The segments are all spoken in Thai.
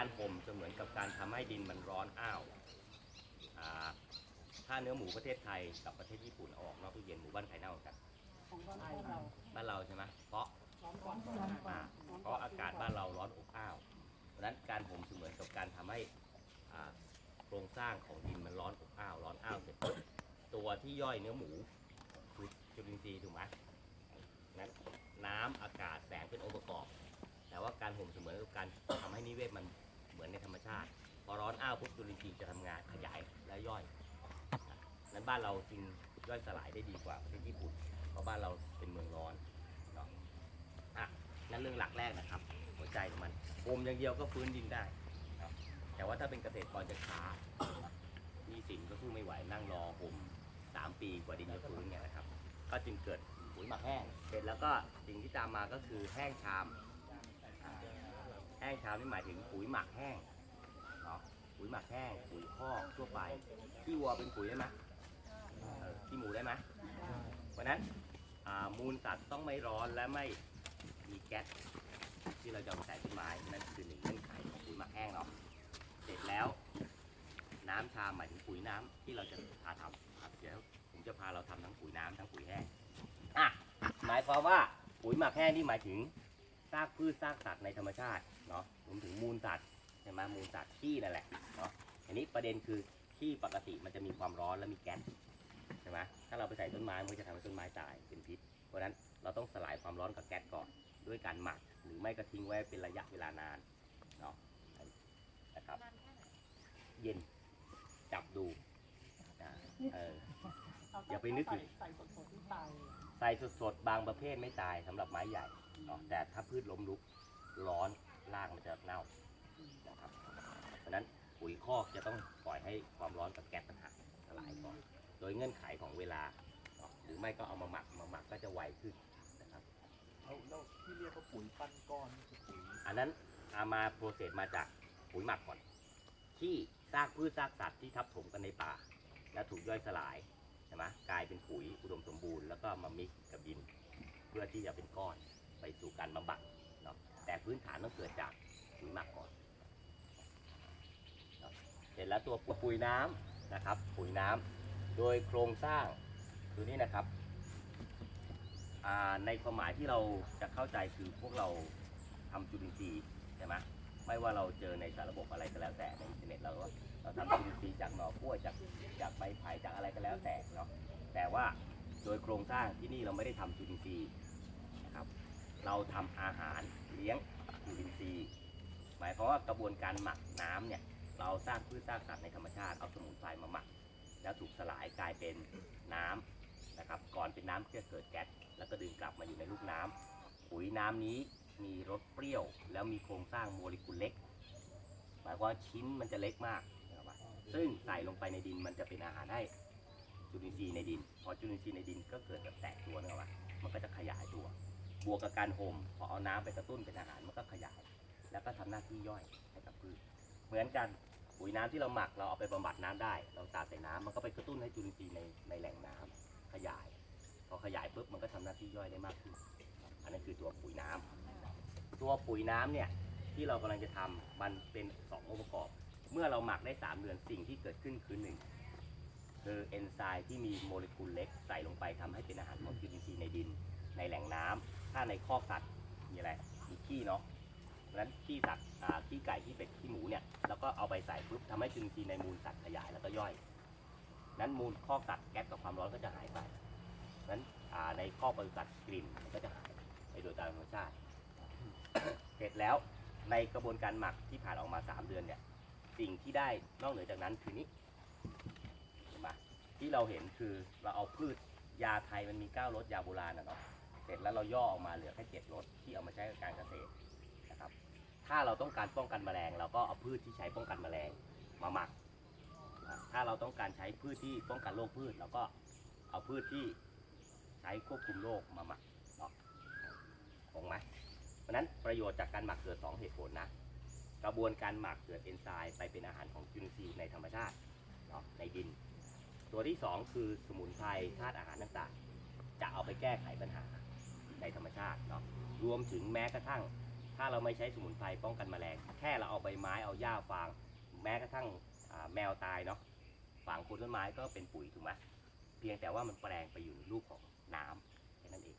การห่มจะเหมือนกับการทำให้ดินมันร้อนอ้าวถ้าเนื้อหมูประเทศไทยกับประเทศญี่ปุ่นออกนอกตู้เย็นหมูบ้านใครเน่ากันบ้านเราใช่ไหมเพราะเพราะอากาศบ้านเราร้อนอบอ้าวเพราะนั้นการห่มจะเหมือนกับการทำให้โครงสร้างของดินมันร้อนอบอ้าวร้อนอ้าวเสร็จปุ๊บตัวที่ย่อยเนื้อหมูคือจุลินทรีย์ถูกไหมนั้นน้ำอากาศแสงเป็นองค์ประกอบ แต่ว่าการห่มจะเหมือนกับการทำให้นิเวศมัน มือนในธรรมชาติ พอร้อนอ้าวปุ๊บจุลินทรีย์จะทำงานขยายและย่อยนั้นบ้านเราจึงย่อยสลายได้ดีกว่าประเทศญี่ปุ่นเพราะบ้านเราเป็นเมืองร้อนเนาะอะนั่นเรื่องหลักแรกนะครับ หัวใจของมันโอมอย่างเดียวก็ฟื้นดินได้นะแต่ว่าถ้าเป็นเกษตรกรจะช้ามีสินก็สู้ไม่ไหวนั่งรอห่มสามปีกว่าดินจะฟื้นเนี่ยนะครับ ก็จึงเกิดปุ๋ยหมักแห้งเสร็จแล้วก็สิ่งที่ตามมาก็คือแห้งชาม แห้งชามนี่หมายถึงปุ๋ยหมักแห้งเนาะปุ๋ยหมักแห้ง ปุ๋ยคอกทั่วไปขี้วัวเป็นปุ๋ยได้ไหมเออขี้หมูได้ไหมเพราะฉะนั้นมูลสัตว์ต้องไม่ร้อนและไม่มีแก๊สที่เราจะใส่ต้นไม้นั่นคือหนึ่งเงื่อนไขของปุ๋ยหมักแห้งเนาะเสร็จแล้ว น้ำชาหมายถึงปุ๋ยน้ำที่เราจะพาทำครับเดี๋ยวผมจะพาเราทำทั้งปุ๋ยน้ำทั้งปุ๋ยแห้งอะหมายความว่าปุ๋ยหมักแห้งนี่หมายถึง ซากพืชซากสัตว์ในธรรมชาติเนาะรวมถึงมูลสัตว์ใช่ไหมมูลสัตว์ขี้นั่นแหละเนาะอันนี้ประเด็นคือขี้ปกติมันจะมีความร้อนและมีแก๊สใช่ไหมถ้าเราไปใส่ต้นไม้มันก็จะทำให้ต้นไม้ตายเป็นพิษ เพราะฉะนั้นเราต้องสลายความร้อนกับแก๊สก่อนด้วยการหมัก หรือไม่ก็ทิ้งไว้เป็นระยะเวลานานเนาะนะครับ เย็นจับดูอ่าเอออย่าไปนึกถึงใส่สดๆที่ตายใส่สดๆบางประเภทไม่ตายสำหรับไม้ใหญ่ เนาะแต่ถ้าพืชล้มลุกร้อนรากมันจะเน่านะครับเพราะฉะนั้นปุ๋ยคอกจะต้องปล่อยให้ความร้อนกับแก๊สมันหักสลายก่อน โดยเงื่อนไขของเวลาเนาะหรือไม่ก็เอามาหมักมาหมักก็จะไวขึ้นนะครับแล้วแล้วที่เรียกว่าปุ๋ยปั้นก้อนนี่คือปุ๋ยอันนั้นเอามาโปรเซสมาจากปุ๋ยหมักก่อน ที่ซากพืชซากสัตว์ที่ทับถมกันในป่า แล้วถูกย่อยสลายใช่ไหมกลายเป็นปุ๋ยอุดมสมบูรณ์แล้วก็มามิกซ์กับดิน เพื่อที่จะเป็นก้อน ไปสู่การบำบัดเนาะแต่พื้นฐานต้องเกิดจากปุ๋ยหมักก่อนเนาะเสร็จแล้วตัวปุ๋ยน้ำนะครับ ปุ๋ยน้ำโดยโครงสร้างตัวนี้นะครับในความหมายที่เราจะเข้าใจคือพวกเราทำจุลินทรีย์ใช่ไหมไม่ว่าเราเจอในสารระบบอะไรก็แล้วแต่ในอินเทอร์เน็ตเราก็เราทำจุลินทรีย์จากหน่อกล้วยจากจากใบไผ่จากอะไรก็แล้วแต่เนาะแต่ว่าโดยโครงสร้างที่นี่เราไม่ได้ทำจุลินทรีย์ เราทำอาหารเลี้ยงจุลินทรีย์หมายความว่ากระบวนการหมักน้ำเนี่ยเราสร้างพืชสร้างสัตว์ในธรรมชาติเอาสมุนไพรมาหมัก แล้วถูกสลายกลายเป็นน้ำนะครับก่อนเป็นน้ำจะเกิดแก๊สแล้วก็ดึงกลับมาอยู่ในลูกน้ำปุ๋ยน้ำนี้มีรสเปรี้ยว แล้วมีโครงสร้างโมเลกุลเล็กหมายความว่าชิ้นมันจะเล็กมากนะครับซึ่งใส่ลงไปในดินมันจะเป็นอาหารให้จุลินทรีย์ในดิน พอจุลินทรีย์ในดินก็เกิดแบบแตกตัวนะครับมันก็จะขยายตัว บวกกับการห่มพอเอาน้ำไปกระตุ้นเป็นอาหารมันก็ขยาย แล้วก็ทำหน้าที่ย่อยให้กับพืชเหมือนกันปุ๋ยน้ำที่เราหมักเราเอาไปบำบัดน้ำได้ เราสาดใส่น้ำมันก็ไปกระตุ้นให้จุลินทรีย์ในในแหล่งน้ำขยาย พอขยายปุ๊บมันก็ทำหน้าที่ย่อยได้มากขึ้น อันนั้นคือตัวปุ๋ยน้ำตัวปุ๋ยน้ำเนี่ยที่เรากำลังจะทำมันเป็นสององค์ประกอบ เมื่อเราหมักได้สามเดือนสิ่งที่เกิดขึ้นคือหนึ่งคือเอนไซม์ที่มีโมเลกุลเล็กใส่ลงไปทำให้เป็นอาหารของจุลินทรีย์ในดินในแหล่งน้ำ ถ้าในคอกสัตว์มีอะไรมีขี้เนาะเพราะฉะนั้นขี้สัตว์อ่าขี้ไก่ขี้เป็ดขี้หมูเนี่ยแล้วก็เอาไปใส่ปุ๊บทำให้จุลินทรีย์ในมูลสัตว์ขยายแล้วก็ย่อย นั้นมูลคอกสัตว์แก๊สกับความร้อนก็จะหายไปเพราะฉะนั้นอ่าในคอกปศุสัตว์กลิ่นมันก็จะหายไปโดยตามธรรมชาติ เสร็จแล้วในกระบวนการหมักที่ผ่านออกมา 3 เดือนเนี่ยสิ่งที่ได้นอกเหนือจากนั้นคือนี้เห็นไหมที่เราเห็นคือเราเอาพืชยาไทยมันมี9รสยาโบราณนะเนาะ ร็จแล้วเราย่อออกมาเหลือแค่เจ็ดรสที่เอามาใช้กับการเกษตรนะครับ ถ้าเราต้องการป้องกันแมลง เราก็เอาพืชที่ใช้ป้องกันแมลงมาหมัก ถ้าเราต้องการใช้พืชที่ป้องกันโรคพืชเราก็เอาพืชที่ใช้ควบคุมโรคมาหมักเนาะคงไหมเพราะนั้นประโยชน์จากการหมักเกิดสองเหตุผลนะ กระบวนการหมักเกิดเอนไซม์ไปเป็นอาหารของจุลินทรีย์ในธรรมชาติเนาะในดิน ตัวที่สองคือสมุนไพรธาตุอาหารต่างๆ จะเอาไปแก้ไขปัญหา ในธรรมชาติเนาะรวมถึงแม้กระทั่ง ถ้าเราไม่ใช้สมุนไพรป้องกันแมลง แค่เราเอาใบไม้เอาหญ้าฟาง แม้กระทั่งอ่าแมวตายเนาะฝังโคนต้นไม้ก็เป็นปุ๋ยถูกไหมเพียงแต่ว่ามันแปลงไปอยู่ในรูปของน้ำแค่นั้นเอง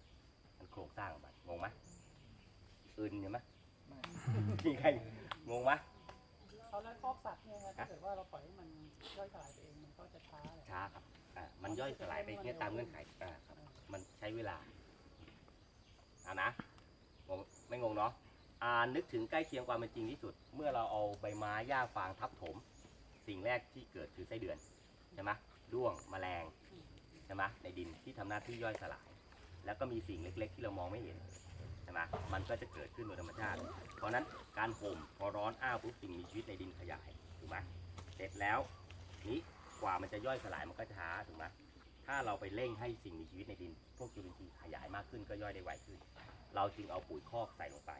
มันโครงสร้างของมันงงไหมอื่นเห็นไหมไม่มีใครงงไหมเอาแล้วคอกสัตว์เนี่ยนะถ้าเกิดว่าเราปล่อยให้มันย่อยสลายไปเองมันก็จะช้าเลยช้าครับอ่ามันย่อยสลายไปเนี่ยตามเงื่อนไขอ่าครับมันใช้เวลา อ่านะงงไม่งงเนาะอ่านึกถึงใกล้เคียงความเป็นจริงที่สุด เมื่อเราเอาใบไม้หญ้าฟางทับถม สิ่งแรกที่เกิดคือไส้เดือนใช่ไหมด้วงแมลงใช่ไหมในดินที่ทำหน้าที่ย่อยสลาย แล้วก็มีสิ่งเล็ก ๆ ที่เรามองไม่เห็นใช่ไหมมันก็จะเกิดขึ้นโดยธรรมชาติ เพราะฉะนั้นการห่มพอร้อนอ้าวปุ๊บสิ่งมีชีวิตในดินขยายถูกไหมเสร็จแล้วนี้กว่ามันจะย่อยสลายมันก็ช้าถูกไหม ถ้าเราไปเร่งให้สิ่งมีชีวิตในดิน พวกจุลินทรีย์ขยายมากขึ้นก็ย่อยได้ไวขึ้น เราจึงเอาปุ๋ยคอกใส่ลงไป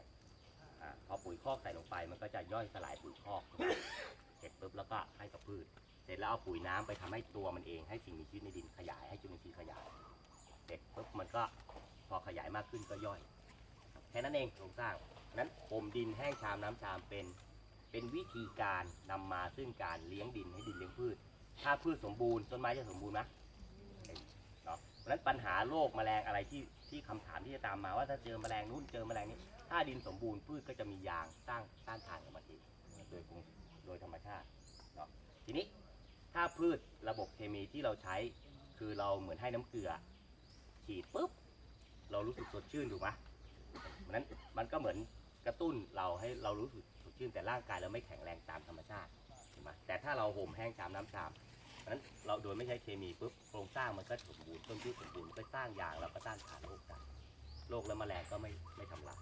อพอปุ๋ยคอกใส่ลงไป มันก็จะย่อยสลายปุ๋ยคอกเสร็จปุ๊บแล้วก็ให้กับพืช เสร็จแล้วเอาปุ๋ยน้ำไปทำให้ตัวมันเองให้สิ่งมีชีวิตในดินขยายให้จุลินทรีย์ขยาย เสร็จปุ๊บมันก็พอขยายมากขึ้นก็ย่อย แค่นั้นเองโครงสร้างนั้นผมดินแห้งชามน้ำชามเป็น เป็นวิธีการนำมาซึ่งการเลี้ยงดินให้ดินเลี้ยงพืช ถ้าพืชสมบูรณ์ต้นไม้จะสมบูรณ์ไหม เพราะฉะนั้นปัญหาโรคแมลงอะไรที่ที่คำถามที่จะตามมาว่าถ้าเจอแมลงนู้นเจอแมลงนี้ ถ้าดินสมบูรณ์พืชก็จะมียางสร้างต้านทานกับมันเองโดยโดยธรรมชาติเนาะทีนี้ถ้าพืชระบบเคมีที่เราใช้คือเราเหมือนให้น้ำเกลือ ฉีดปุ๊บ เรารู้สึกสดชื่นถูกไหมเพราะฉะนั้นมันก็เหมือนกระตุ้นเราให้เรารู้สึกสดชื่นแต่ร่างกายเราไม่แข็งแรงตามธรรมชาติถูกไหมแต่ถ้าเราห่มแห้งชามน้ำชามเพราะฉะ นั้นเราโดยไม่ใช้เคมีปุ๊บโครงสร้างมันก็สมบูรณ์ต้นพืชสมบูรณ์มันก็สร้างยางเราก็ต้านทานโรคได้โรคและแมลงก็ไม่ไม่ทำลาย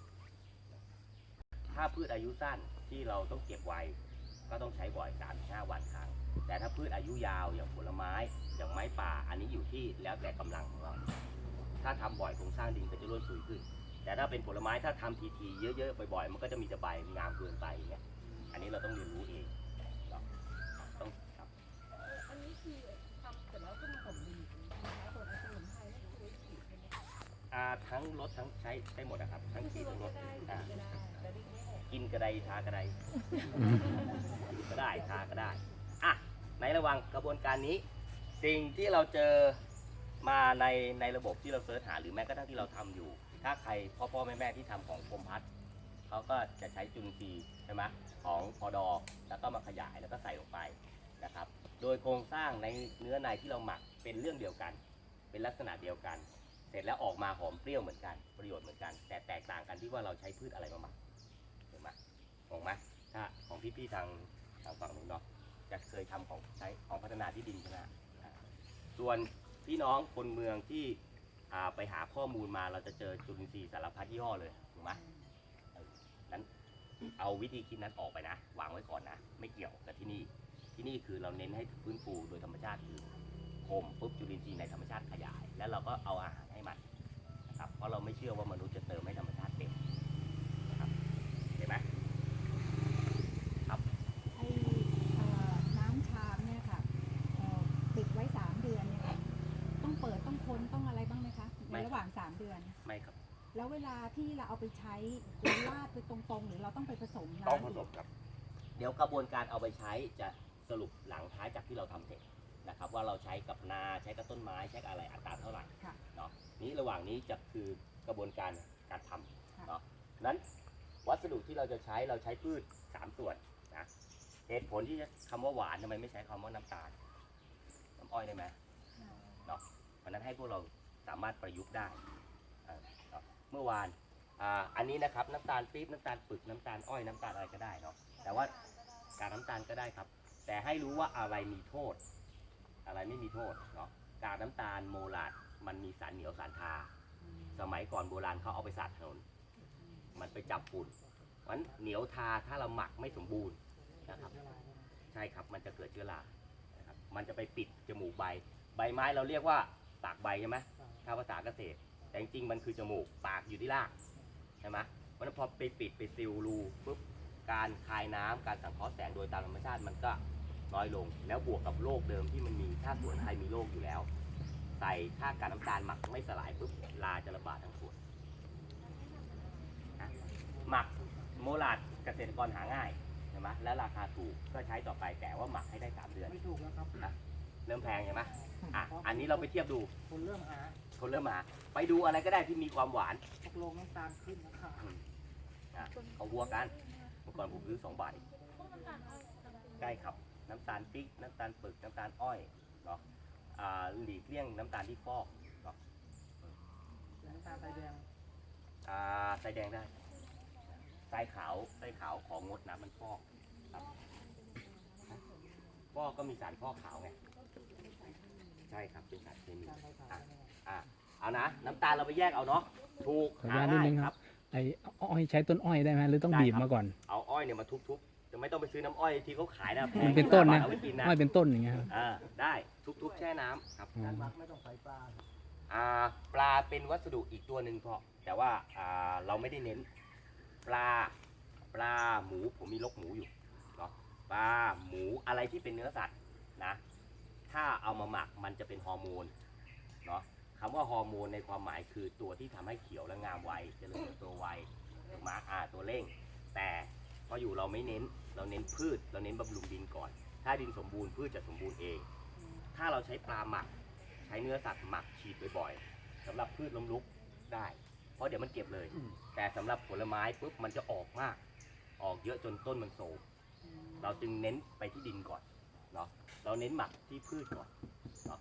ถ้าพืชอายุสั้นที่เราต้องเก็บไว้ก็ต้องใช้บ่อยสามห้าวันครั้ง แต่ถ้าพืชอายุยาวอย่างผลไม้อย่างไม้ป่า อันนี้อยู่ที่แล้วแต่กำลังของเรา ถ้าทำบ่อยโครงสร้างดินก็จะร่วนซุยขึ้น แต่ถ้าเป็นผลไม้ถ้าทำทีๆเยอะๆบ่อยๆมันก็จะมีแต่ใบงามเกินไปอย่างเงี้ย อันนี้เราต้องเรียนรู้เองเนาะต้องครับ อันนี้คือทำเสร็จแล้วก็มาห่มดินนะคะส่วนไอ้สมุนไพรนี่คือไว้ฉีดใช่ไหมคะ อ่าทั้งรถทั้งใช้ได้หมดนะครับ ทั้งไม่ฉีใช่ทั้งรถอ่ากินกินกระไดทากระไดก็ได้ทาก็ได้อะในระหว่างกระบวนการนี้ สิ่งที่เราเจอมาในในระบบที่เราเสิร์ชหาหรือแม้กระทั่งที่เราทำอยู่ ถ้าใครพ่อพ่อแม่แม่ที่ทำของกรมพัฒน์เขาก็จะใช้จุลินทรีย์ใช่ไหมของพอดอแล้วก็มาขยายแล้วก็ใส่ลงไปนะครับ โดยโครงสร้างในเนื้อในที่เราหมักเป็นเรื่องเดียวกัน เป็นลักษณะเดียวกัน เสร็จแล้วออกมาหอมเปรี้ยวเหมือนกัน ประโยชน์เหมือนกัน แต่แตกต่างกันที่ว่าเราใช้พืชอะไรมาหมักเห็นไหมงงไหมถ้าของพี่ๆทางทางฝั่งนู้นเนาะจะเคยทำของใช้ของพัฒนาที่ดินใช่ไหมส่วนพี่น้องคนเมืองที่ไปหาข้อมูลมาเราจะเจอจุลินทรีย์สารพัดยี่ห้อเลยถูกไหมนั้นเอาวิธีคิดนั้นออกไปนะวางไว้ก่อนนะ ไม่เกี่ยวกับที่นี่ที่นี่คือเราเน้นให้ฟื้นฟูโดยธรรมชาติคือ ห่มปุ๊บจุลินทรีย์ในธรรมชาติขยาย แล้วเราก็เอาอาหารให้มันนะครับเพราะเราไม่เชื่อว่ามนุษย์จะเติมให้ธรรมชาติเป็นนะครับเห็นไหมไอเอ่อน้ำชามเนี่ยค่ะเอ่อติดไว้สามเดือนเนี่ยค่ะต้องเปิดต้องค้นต้องอะไรบ้างไหมคะในระหว่างสามเดือน ไม่ครับแล้วเวลาที่เราเอาไปใช้เราลาดไปตรงๆ หรือเราต้องไปผสมน้ำต้องผสมครับ เดี๋ยวกระบวนการเอาไปใช้จะสรุปหลังท้ายจากที่เราทำเสร็จ นะครับว่าเราใช้กับนาใช้กับต้นไม้ใช้กับอะไรอัตราเท่าไหร่ค่ะ เนาะนี้ระหว่างนี้จะคือกระบวนการการทำค่ะเนาะนั้นวัสดุที่เราจะใช้เราใช้พืชสามส่วนนะเหตุผลที่จะคำว่าหวานทำไมไม่ใช้คำว่าน้ำตาลน้ำอ้อยได้ไหมเนาะเพราะฉะนั้นให้พวกเราสามารถประยุกต์ได้เอ่อเนาะเมื่อวานอ่าอันนี้นะครับน้ำตาลปี๊บน้ำตาลปึกน้ำตาลอ้อยน้ำตาลอะไรก็ได้เนาะแต่ว่าการน้ำตาลก็ได้ครับ แต่ให้รู้ว่าอะไรมีโทษ อะไรไม่มีโทษเนาะกากน้ำตาลโมลาดมันมีสารเหนียวสารทา สมัยก่อนโบราณเขาเอาไปสาดถนน มันไปจับฝุ่นมันเหนียวทาถ้าเราหมักไม่สมบูรณ์นะครับ ใช่ครับมันจะเกิดเชื้อรานะครับมันจะไปปิดจมูกใบ ใบไม้เราเรียกว่าปากใบใช่ไหมถ้าภาษาเกษตร แต่จริงๆมันคือจมูกปากอยู่ที่รากใช่ไหมเพราะฉะนั้นพอไปปิดไปซิลรูปุ๊บการคายน้ำการสังเคราะห์แสงโดยตามธรรมชาติมันก็ น้อยลง แล้วบวกกับโรคเดิมที่มันมีถ้าสวนไทยมีโรคอยู่แล้ว ใส่ถ้าการน้ำตาลหมักไม่สลายปุ๊บลาจะระบาดทั้งสวนนะหมักโมลาดเกษตรกรหาง่ายใช่ไหมและราคาถูกก็ใช้ต่อไปแต่ว่าหมักให้ได้3เดือนไม่ถูกแล้วครับเริ่มแพงใช่ไหมอะอันนี้เราไปเทียบดูคนเริ่มหาคนเริ่มมาไปดูอะไรก็ได้ที่มีความหวานตกลงน้ำตาลขึ้นนะคะอะเขาวัวกันเมื่อก่อนผมซื้อสองบาทเองใช่ครับ น้ำตาลปิ๊ก น้ำตาลปึก น้ำตาลอ้อยเนาะอ่าหลีกเลี่ยงน้ำตาลที่ฟอกเนาะน้ำตาลใบแดงอ่าใส่แดงได้ใส่ขาวใส่ขาวของงดน้ำมันฟอกครับฟอกก็มีสารฟอกขาวไงใช่ครับเป็นสารเคมีน้ำตาลใบขาวเนี่ยอะเอานะน้ำตาลเราไปแยกเอาเนาะถูกขออนุญาตนิดนึงครับไอ้อ้อยใช้ต้นอ้อยได้ไหมหรือต้องได้บีบครับมาก่อน เอาอ้อยเนี่ยมาทุบๆ จะไม่ต้องไปซื้อน้ำอ้อยที่เขาขายนะแพงมันเป็นต้นนะเอาไปกินนะอ้อยเป็นต้นอย่างเงี้ยครับ อ่าได้ทุบๆแช่น้ำครับ อืมการหมักไม่ต้องใส่ปลาอ่าปลาเป็นวัสดุอีกตัวหนึ่งพอแต่ว่าอ่าเราไม่ได้เน้น ปลาปลาหมูผมมีลกหมูอยู่เนาะปลาหมูอะไรที่เป็นเนื้อสัตว์นะถ้าเอามาหมักมันจะเป็นฮอร์โมนเนาะคำว่าฮอร์โมนในความหมายคือตัวที่ทำให้เขียวและงามไวเจริญเติบโตไวถูกไหมอ่าตัวเร่ง แต่ พออยู่เราไม่เน้น เราเน้นพืช เราเน้นบำรุงดินก่อน ถ้าดินสมบูรณ์พืชจะสมบูรณ์เอง ถ้าเราใช้ปลาหมัก ใช้เนื้อสัตว์หมักฉีดบ่อยๆสำหรับพืชล้มลุกได้ เพราะเดี๋ยวมันเก็บเลย แต่สำหรับผลไม้ปุ๊บมันจะออกมาก ออกเยอะจนต้นมันโทรมเราจึงเน้นไปที่ดินก่อนเนาะ เราเน้นหมักที่พืชก่อนเนาะ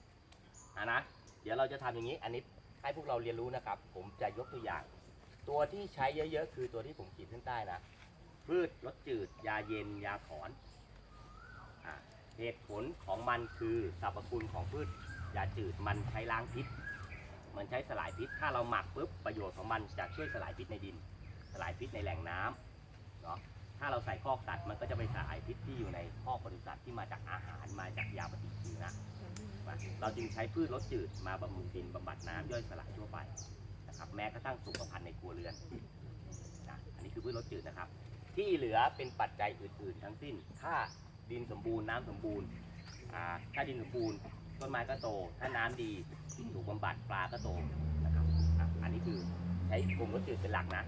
อะนะ เดี๋ยวเราจะทำอย่างนี้ อันนี้ให้พวกเราเรียนรู้นะครับ ผมจะยกตัวอย่าง ตัวที่ใช้เยอะๆ คือตัวที่ผมขีดเส้นใต้นะ พืชรสจืด ยาเย็น ยาถอนอเหตุผลของมันคือสรรพคุณของพืชยาจืดมันใช้ล้างพิษ มันใช้สลายพิษ ถ้าเราหมักปุ๊บประโยชน์ของมันจะช่วยสลายพิษในดิน สลายพิษในแหล่งน้ำเนาะถ้าเราใส่คอกสัตว์มันก็จะไปสลายพิษที่อยู่ในคอกปศุสัตว์ที่มาจากอาหารมาจากยาปฏิชีวนะนะเราจึงใช้พืชรสจืดมาบำรุงดินบำบัดน้ำย่อยสลายทั่วไปนะครับแม้กระทั่งสุขภัณฑ์ในครัวเรือนนะอันนี้คือพืชรสจืดนะครับ ที่เหลือเป็นปัจจัยอื่นๆ ทั้งสิ้น ถ้าดินสมบูรณ์น้ำสมบูรณ์อ่าถ้าดินสมบูรณ์ต้นไม้ก็โต ถ้าน้ำดีถูกบำบัดปลาก็โตนะครับอะอันนี้คือใช้กลุ่มรสจืดเป็นหลักนะ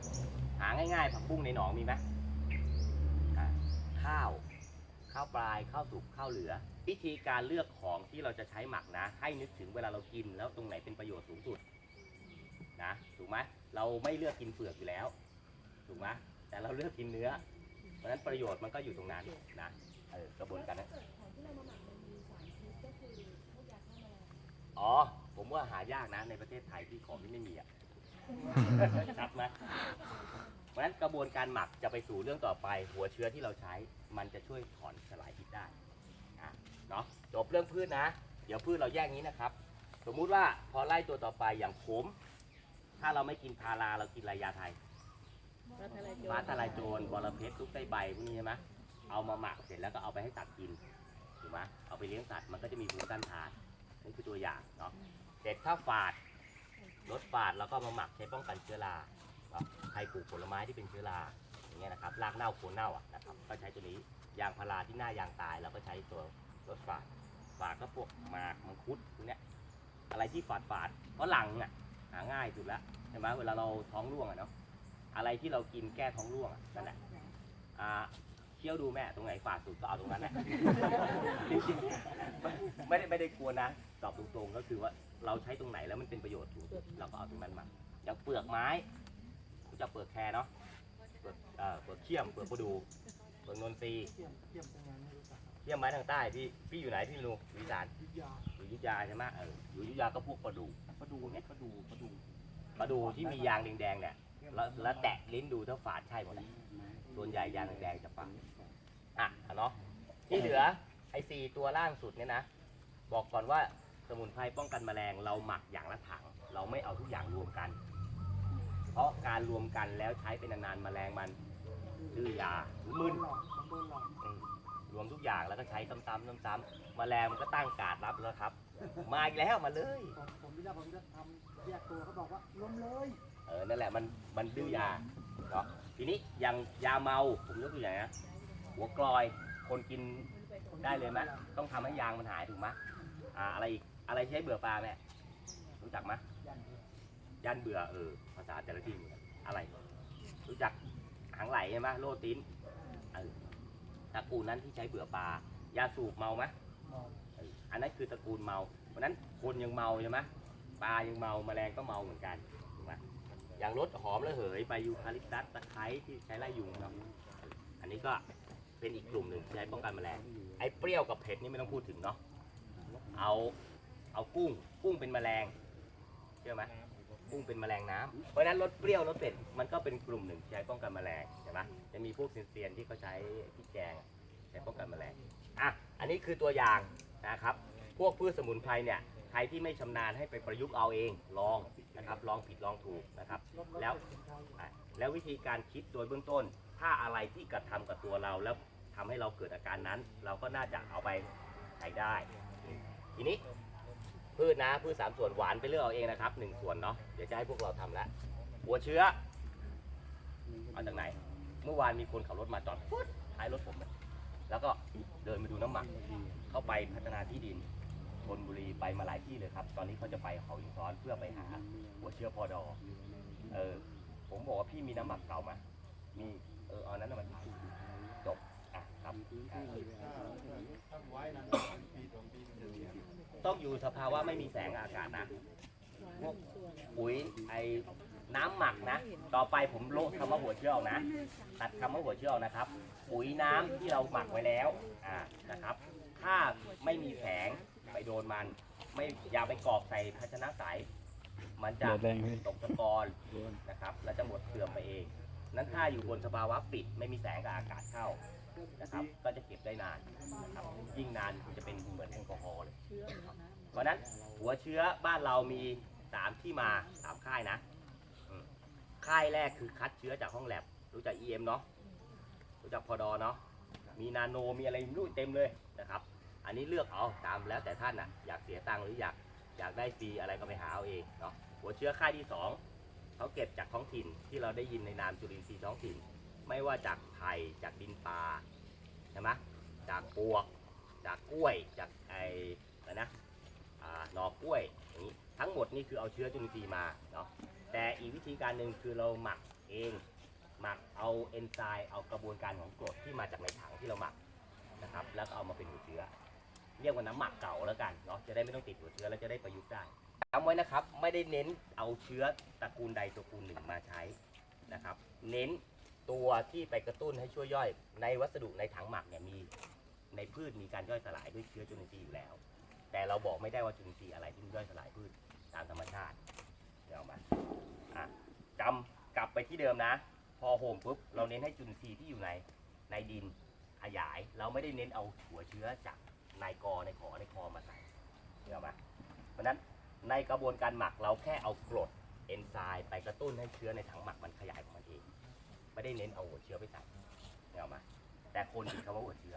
หาง่ายๆผักบุ้งในหนองมีไหมอะข้าว ข้าวปลายข้าวสุกข้าวเหลือ วิธีการเลือกของที่เราจะใช้หมักนะ ให้นึกถึงเวลาเรากินแล้วตรงไหนเป็นประโยชน์สูงสุดนะถูกไหมเราไม่เลือกกินเปลือกอยู่แล้วถูกไหม แต่เราเลือกกินเนื้อ เพราะฉะนั้นประโยชน์มันก็อยู่ตรงนั้นนะเออกระบวนการนั้นอ๋อ ผมว่าหายากนะ ในประเทศไทยที่ของที่ไม่มีอะชัดไหมเพราะฉะนั้นกระบวนการหมักจะไปสู่เรื่องต่อไป หัวเชื้อที่เราใช้ มันจะช่วยถอนสลายพิษได้อะเนาะจบเรื่องพืชนะ เดี๋ยวพืชเราแยกนี้นะครับ สมมุติว่าพอไล่ตัวต่อไปอย่างผม ถ้าเราไม่กินพาราเรากินอะไรยาไทย ฟ้าทลายโจรบอระเพ็ดลูกไส้ใบพวกนี้ใช่ไหมเอามาหมักเสร็จแล้วก็เอาไปให้สัตว์กินถูกไหมเอาไปเลี้ยงสัตว์มันก็จะมีภูมิต้านทานนี่คือตัวอย่างเนาะเสร็จถ้าฝาดลดฝาดแล้วก็มาหมักใช้ป้องกันเชื้อราเนาะใครปลูกผลไม้ที่เป็นเชื้อราอย่างเงี้ยนะครับรากเน่าโคนเน่าอะนะครับก็ใช้ตัวนี้ยางพาราที่หน้ายางตายเราก็ใช้ตัวลดฝาดฝาดก็พวกหมากมังคุดพวกเนี้ยอะไรที่ฝาดฝาดๆเพราะหลังอะหาง่ายสุดละใช่ไหมเวลาเราท้องร่วงอะเนาะ อะไรที่เรากินแก้ท้องร่วงอะนั่นแหละอ่าเคี้ยวดูแม่ตรงไหนฝาดสุดก็เอาตรงนั้นแหละ จริงๆไม่ได้ไม่ได้กลัวนะตอบตรงๆก็คือว่าเราใช้ตรงไหนแล้วมันเป็นประโยชน์สูงสุดเราก็เอาตรงนั้นมาอย่างเปลือกไม้รู้จักเปลือกแครเนาะเปลือกเอ่อเปลือกเขี้ยมเปลือกประดู เปลือกนนทรีย์เทียมเทียมเป็นไงไม่รู้จักครับเขี้ยมไม้ทางใต้พี่พี่อยู่ไหนพี่รู้อยู่อีสานวิทยาอยู่อยุธยาใช่ไหมเอออยู่อยุธยาก็พวกประดู ประดูเนี่ยประดูประดูประดูที่มียางแดงๆเนี่ย แล้วแล้วแตะลิ้นดูถ้าฝาดใช่หมดเลยส่วนใหญ่ยางแดงๆจะฝาดอะเอาเนาะที่เหลือไอ้สี่ตัวล่างสุดเนี่ยนะ บอกก่อนว่าสมุนไพรป้องกันแมลงเราหมักอย่างละถัง เราไม่เอาทุกอย่างรวมกัน เพราะการรวมกันแล้วใช้เป็นนานๆแมลงมันดื้อยาหรือมึนหลอกผมโดนหลอกอืมรวมทุกอย่างแล้วก็ใช้ซ้ำๆซ้ำๆแมลงมันก็ตั้งการดรับแล้วครับ มาอีกแล้วมาเลยผมผมวิทยาผมจะทำแยกตัวเขาบอกว่าล้มเลยเออนั่นแหละมันมันดื้อยาเนาะทีนี้อย่างยาเมาผมยกตัวอย่างนะหัวกลอยคนกินได้เลยไหมต้องทำให้ยางมันหายถูกไหมอ่าอะไรอีกอะไรใช้เบื่อปลาแม่รู้จักไหมยันเดียยันเบื่อเออภาษาแต่ละที่อะไร รู้จักหางไหลใช่ไหมโลตินเออตระกูลนั้นที่ใช้เบื่อปลายาสูบเมาไหมอันนั้นคือตระกูลเมาเพราะนั้นคนยังเมาใช่ไหมปลายังเมาแมลงก็เมาเหมือนกัน อย่างรสหอมระเหยใบยูคาลิปตัสตะไคร้ที่ใช้ไล่ยุงเนาะอันนี้ก็เป็นอีกกลุ่มหนึ่งที่ใช้ป้องกันแมลงไอ้เปรี้ยวกับเผ็ดนี่ไม่ต้องพูดถึงเนาะเอาเอากุ้งกุ้งเป็นแมลงเชื่อไหมกุ้งเป็นแมลงน้ำเพราะนั้นรสเปรี้ยวรสเผ็ดมันก็เป็นกลุ่มหนึ่งใช้ป้องกันแมลงใช่ไหมจะมีพวกเซียนๆที่เขาใช้พริกแกงใช้ป้องกันแมลงอะอันนี้คือตัวอย่างนะครับ พวกพืชสมุนไพรเนี่ย ใครที่ไม่ชำนาญให้ไปประยุกต์เอาเองลองนะครับลองผิดลองถูกนะครับ แล้วอะแล้ววิธีการคิดโดยเบื้องต้น ถ้าอะไรที่กระทำกับตัวเราแล้วทำให้เราเกิดอาการนั้น เราก็น่าจะเอาไปใช้ได้ ทีนี้พืชนะพืชสามส่วนหวานไปเลือกเอาเองนะครับหนึ่งส่วนเนาะเดี๋ยวจะให้พวกเราทำแล้วหัวเชื้อมาจากไหน เมื่อวานมีคนขับรถมาจอดปุ๊บท้ายรถผมเลยแล้วก็เดินไปดูน้ำหมัก เข้าไปพัฒนาที่ดิน ชนบุรีไปมาหลายที่เลยครับ ตอนนี้เขาจะไปเขาหินซ้อนเพื่อไปหาหัวเชื้อพอดอเออ ผมบอกว่าพี่มีน้ำหมักเก่าไหมมีเออเอานั้นมันจบอะครับต้องอยู่สภาวะไม่มีแสงอากาศนะพวกปุ๋ยไอ้น้ำหมักนะ ต่อไปผมโละคำว่าหัวเชื้อออกนะ ตัดคำว่าหัวเชื้อออกนะครับ ปุ๋ยน้ำที่เราหมักไว้แล้ว อ่า นะครับ ถ้าไม่มีแสง ไปโดนมัน ไม่อย่าไปกรอกใส่ภาชนะใสมันจะเดือดแรงเลย ตกตะกอนนะครับแล้วจะหมดเสื่อมไปเอง นั้นถ้าอยู่บนสภาวะปิดไม่มีแสงกับอากาศเข้านะครับ ก็จะเก็บได้นานนะครับยิ่งนานมันจะเป็นเหมือนแอลกอฮอล์เลยเพราะฉะนั้นหัวเชื้อบ้านเรามีสามที่มาสามค่ายนะอืมค่ายแรกคือคัดเชื้อจากห้องแลบรู้จัก EM เนาะรู้จักพอดอเนาะมีนาโนมีอะไรไม่รู้เต็มเลยนะครับ อันนี้เลือกเอาตามแล้วแต่ท่านน่ะอยากเสียตังค์หรืออยากอยากได้ฟรีอะไรก็ไปหาเอาเองเนาะหัวเชื้อค่ายที่สองเขาเก็บจากท้องถิ่นที่เราได้ยินในนามจุลินทรีย์ท้องถิ่น ไม่ว่าจากไผ่จากดินปลาใช่ไหมจากปวก จากกล้วยจากไอ้อะไรนะหน่อกล้วยอย่างนี้ทั้งหมดนี่คือเอาเชื้อจุลินทรีย์มาเนาะแต่อีกวิธีการหนึ่งคือเราหมักเองหมักเอาเอนไซม์เอากระบวนการของกรดที่มาจากในถังที่เราหมักนะครับ แล้วก็เอามาเป็นหัวเชื้อ เรียกว่าน้ำหมักเก่าแล้วกันเนาะจะได้ไม่ต้องติดหัวเชื้อแล้วจะได้ประยุกต์ได้จำไว้นะครับไม่ได้เน้นเอาเชื้อตระกูลใดตระกูลหนึ่งมาใช้นะครับ เน้นตัวที่ไปกระตุ้นให้ช่วยย่อย ในวัสดุในถังหมักเนี่ยมีในพืชมีการย่อยสลายด้วยเชื้อจุลินทรีย์อยู่แล้ว แต่เราบอกไม่ได้ว่าจุลินทรีย์อะไรที่ย่อยสลายพืชตามธรรมชาติเดี๋ยวเอามาอะจำกลับไปที่เดิมนะ พอโฮมปุ๊บเราเน้นให้จุลินทรีย์ที่อยู่ในในดินขยาย เราไม่ได้เน้นเอาหัวเชื้อจาก ในกอในขอในคอมาใส่เดี๋ยวเอามาเพราะฉะนั้นในกระบวนการหมักเราแค่เอากรดเอนไซม์ไปกระตุ้นให้เชื้อในถังหมักมันขยายของมันเอง ไม่ได้เน้นเอาหัวเชื้อไปใส่เนี่ยเอามาแต่คนคิดคำว่าหัวเชื้อ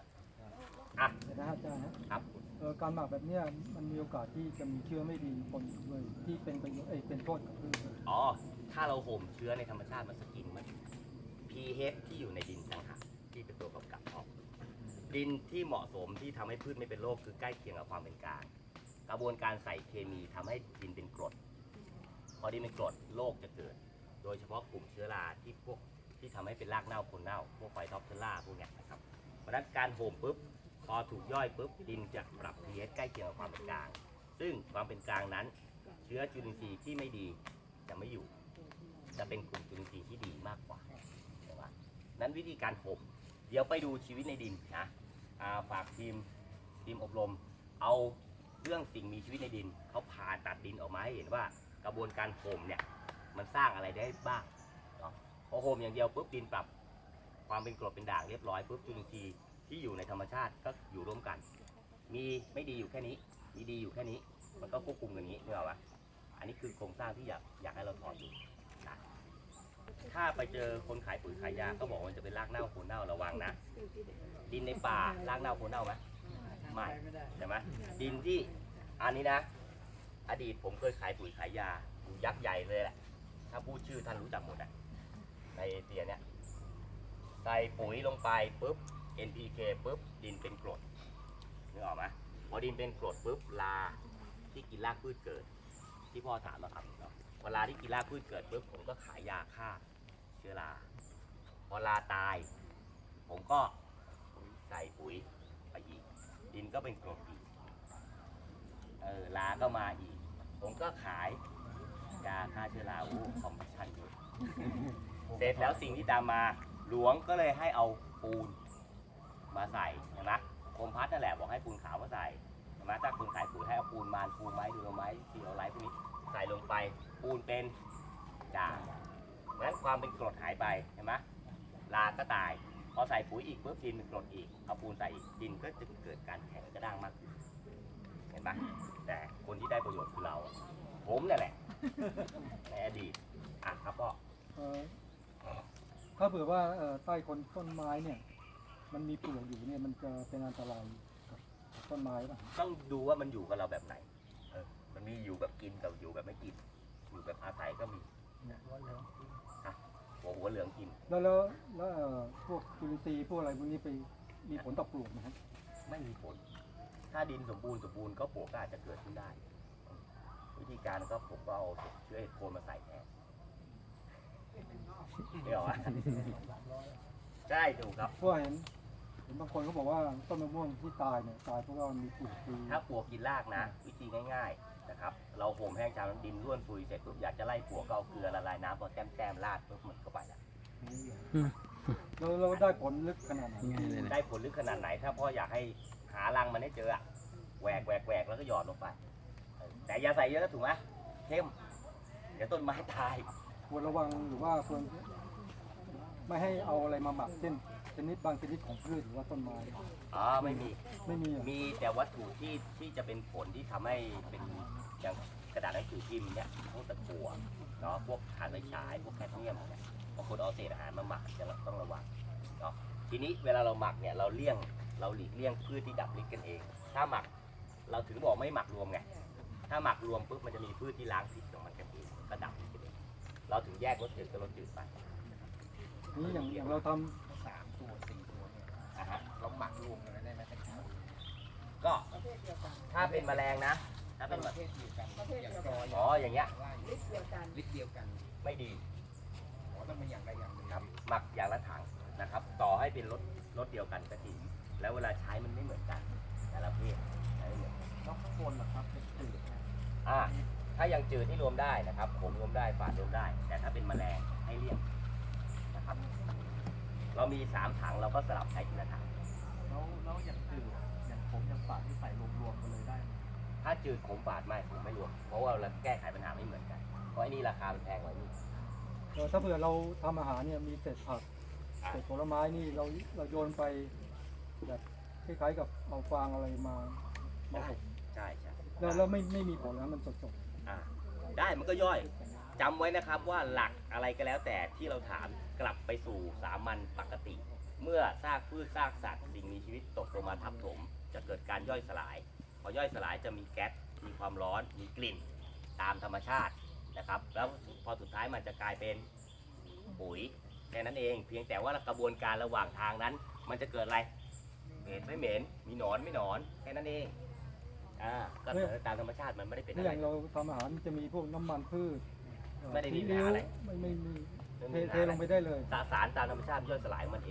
อะเดี๋ยวนะอาจารย์นะครับเอ่อการหมักแบบเนี้ยมันมีโอกาสที่จะมีเชื้อไม่ดีปนอยู่ด้วยที่เป็นประโยชน์เอ้ยเป็นโทษกับพืชอ๋อ ถ้าเราห่มเชื้อในธรรมชาติมันสกินมัน pH ที่อยู่ในดินต่างหากที่เป็นตัวกำกับออก ดินที่เหมาะสม ที่ทำให้พืชไม่เป็นโรคคือใกล้เคียงกับความเป็นกลาง กระบวนการใส่เคมีทำให้ดินเป็นกรด พอดินเป็นกรดโรคจะเกิด โดยเฉพาะกลุ่มเชื้อราที่พวกที่ทำให้เป็นรากเน่าโคนเน่า พวกไฟท็อปเชื้อราพวกเนี้ยนะครับเพราะนั้นการโหมปุ๊บพอถูกย่อยปุ๊บดินจะปรับ pH ใกล้เคียงกับความเป็นกลาง ซึ่งความเป็นกลางนั้น เชื้อจุลินทรีย์ที่ไม่ดีจะไม่อยู่ จะเป็นกลุ่มจุลินทรีย์ที่ดีมากกว่านั้นวิธีการห่มเดี๋ยวไปดูชีวิตในดินนะฝากทีม ทีมอบรม เอาเรื่องสิ่งมีชีวิตในดินเขาผ่าตัดดินออกมาให้เห็นว่ากระบวนการห่มเนี่ยมันสร้างอะไรได้บ้างเนาะพอห่มอย่างเดียวปุ๊บดินปรับ ความเป็นกรดเป็นด่างเรียบร้อยปุ๊บจุลินทรีย์ที่อยู่ในธรรมชาติก็อยู่ร่วมกัน มีไม่ดีอยู่แค่นี้ มีดีอยู่แค่นี้ มันก็ควบคุมกันอย่างนี้เนกอะปะอันนี้คือโครงสร้างที่อยากอยากให้เราถอดดูนะถ้าไปเจอคนขายปุ๋ยขายยาก็บอกว่ามันจะเป็นรากเน่าโคนเน่าระวังนะดินในป่ารากเน่าโคนเน่าไหม ไม่ใช่ไหมดินที่อันนี้นะ อดีตผมเคยขายปุ๋ยขายยาอยู่ยักษ์ใหญ่เลยแหละถ้าพูดชื่อท่านรู้จักหมดอะในเอเชียเนี่ยใส่ปุ๋ยลงไปปุ๊บ NPK ปุ๊บดินเป็นกรดนึกออกไหมพอดินเป็นกรดปุ๊บลาที่กินรากพืชเกิด ที่พ่อถามนะครับเนาะเวลาที่กินรากพืชเกิดปุ๊บผมก็ขายยาฆ่าเชื้อราพอลาตาย ผมก็ใส่ปุ๋ยไปอีกดิน ก็เป็นกรดอีกเออลาก็มาอีก ผมก็ขายยาฆ่าเชื้อราโอ้คอมมิชชั่นเยอะเสร็จแล้วสิ่งที่ตามมาหลวงก็เลยให้เอาปูนมาใส่เห็นไหมคมพัดนั่นแหละบอกให้ปูนขาวมาใส่เห็นไหมถ้าคุณขายปุ๋ยให้เอาปูนมานปูนไม้ดูไม้ซีโอไลท์พวกนี้ใส่ลงไปปูนเป็นด่างงั้นความเป็นกรดหายไปเห็นไหมลาก็ตาย พอใส่ปุ๋ยอีกปุ๊บดินเป็นกรดอีกเอาปูนใส่อีกดินก็จะเกิดการแข็งกระด้างมากขึ้นเห็นไหมแต่คนที่ได้ประโยชน์คือเรา ผมนั่นแหละในอดีตอะครับพ่อเอ่อถ้าเผื่อว่าเอ่อใต้คนต้นไม้เนี่ย มันมีปลวกอยู่เนี่ยมันจะเป็นอันตรายกับต้นไม้ป่ะต้องดูว่ามันอยู่กับเราแบบไหนเออมันมีอยู่แบบกินกับอยู่แบบไม่กิน อยู่แบบอาศัยก็มีอะ หัวหัวเหลืองกิน แล้วแล้วแล้วเอ่อพวกจุลินทรีย์พวกอะไรพวกนี้ไปมีผลต่อปลวกนะครับไม่มีผล ถ้าดินสมบูรณ์สมบูรณ์ก็ปลวกก็อาจจะเกิดขึ้นได้ วิธีการก็ผมก็เอาเชื้อเห็ดโคนมาใส่แทนไม่หรอวะใช่ถูกครับ เพราะว่าเห็นเห็นบางคนเขาบอกว่าต้นมะม่วงที่ตายเนี่ยตายเพราะว่ามันมีปลวกคือถ้าปลวกกินรากนะ วิธีง่ายๆ นะครับ เราห่มแห้งชามน้ำดินร่วนซุยเสร็จปุ๊บอยากจะไล่ปลวกก็เอาเกลือละลายน้ำพอแต้มแต้มๆราดปุ๊บมันก็ไปแล้วเราเราได้ผลลึกขนาดไหนง่ายเลยนะได้ผลลึกขนาดไหน ถ้าพ่ออยากให้หารังมันให้เจออะแหวกแหวกแหวกแล้วก็หยอดลงไปเออแต่อย่าใส่เยอะนะถูกไหมเข้มเดี๋ยวต้นไม้ตาย ควรระวังหรือว่าควรไม่ให้เอาอะไรมาหมักเช่น ชนิดบางชนิดของพืชหรือว่าต้นไม้อ๋อไม่มีไม่มีเหรอมีแต่วัตถุที่ที่จะเป็นผลที่ทำให้เป็นอย่างกระดาษหนังสือพิมพ์เนี่ยพวกตะกั่วเนาะพวกถ่านไฟฉายพวกแคดเมียมเนี่ยบางคนเอาเศษอาหารมาหมักจะต้องระวังเนาะทีนี้เวลาเราหมักเนี่ยเราเลี่ยงเราหลีกเลี่ยงพืชที่ดับฤทธิ์กันเอง ถ้าหมักเราถึงบอกไม่หมักรวมไงถ้าหมักรวมปุ๊บมันจะมีพืชที่ล้างพิษของมันกันเองก็ดับฤทธิ์กันเองเราถึงแยกรสจืดกับรสจืดไปนี่อย่างอย่างเราทำนะฮะเราหมักรวมกันได้ไหมครับก็ถ้าเป็นแมลงนะ ถ้าเป็นประเภทเดียวกันประเภทเดียวกันอ๋ออย่างเงี้ยลิตรเดียวกันลิตรเดียวกันไม่ดีอ๋อต้องเป็นอย่างใดอย่างหนึ่งครับหมักอย่างละถังนะครับ ต่อให้เป็นรถรถเดียวกันก็จริงแล้วเวลาใช้มันไม่เหมือนกันแต่ละเพศใช้ไม่เหมือนกันแล้วข้างบนล่ะครับเป็นจืดนะอ่าถ้ายังจืดที่รวมได้นะครับผมรวมได้ฝาดรวมได้ แต่ถ้าเป็นแมลงให้เลี่ยงนะครับ เรามีสามถังเราก็สลับใช้ทีละถัง แล้วแล้วอย่างจืดอย่างผมอย่างฝาดที่ใส่รวมๆกันเลยได้ไหมถ้าจืดขมฝาดไม่ผมไม่รวม เพราะว่าเราแก้ไขปัญหาไม่เหมือนกัน เพราะไอ้นี่ราคามันแพงกว่านี่เออถ้าเผื่อเราทำอาหารเนี่ยมีเศษผักอะเศษผลไม้นี่เราเราโยนไปแบบคล้ายๆกับเอาฟางอะไรมามาอบใช่ใช่แล้วแล้วไม่ไม่มีผลนะมันสดอ่าได้มันก็ย่อยจำไว้นะครับว่าหลักอะไรก็แล้วแต่ที่เราถามกลับไปสู่สามัญปกติ เมื่อซากพืชซากสัตว์สิ่งมีชีวิตตกลงมาทับถม จะเกิดการย่อยสลาย พอย่อยสลายจะมีแก๊สมีความร้อนมีกลิ่นตามธรรมชาตินะครับ แล้วพอสุดท้ายมันจะกลายเป็นปุ๋ยแค่นั้นเอง เพียงแต่ว่ากระบวนการระหว่างทางนั้น มันจะเกิดอะไรเหม็นไม่เหม็นมีหนอนไม่หนอนแค่นั้นเองอ่าก็ตามธรรมชาติมันไม่ได้ๆเป็นนี่อะอไรย่างเราทำอาหารจะมีพวกน้ำมันพืชเอ่อไม่ได้มีซีอิ๊วปัญหาอะไรไม่ไม่มีไม่เทมีปัญเทหาอะไรลงไปได้เลยสสารตามธรรมชาติย่อยสลายมันเอ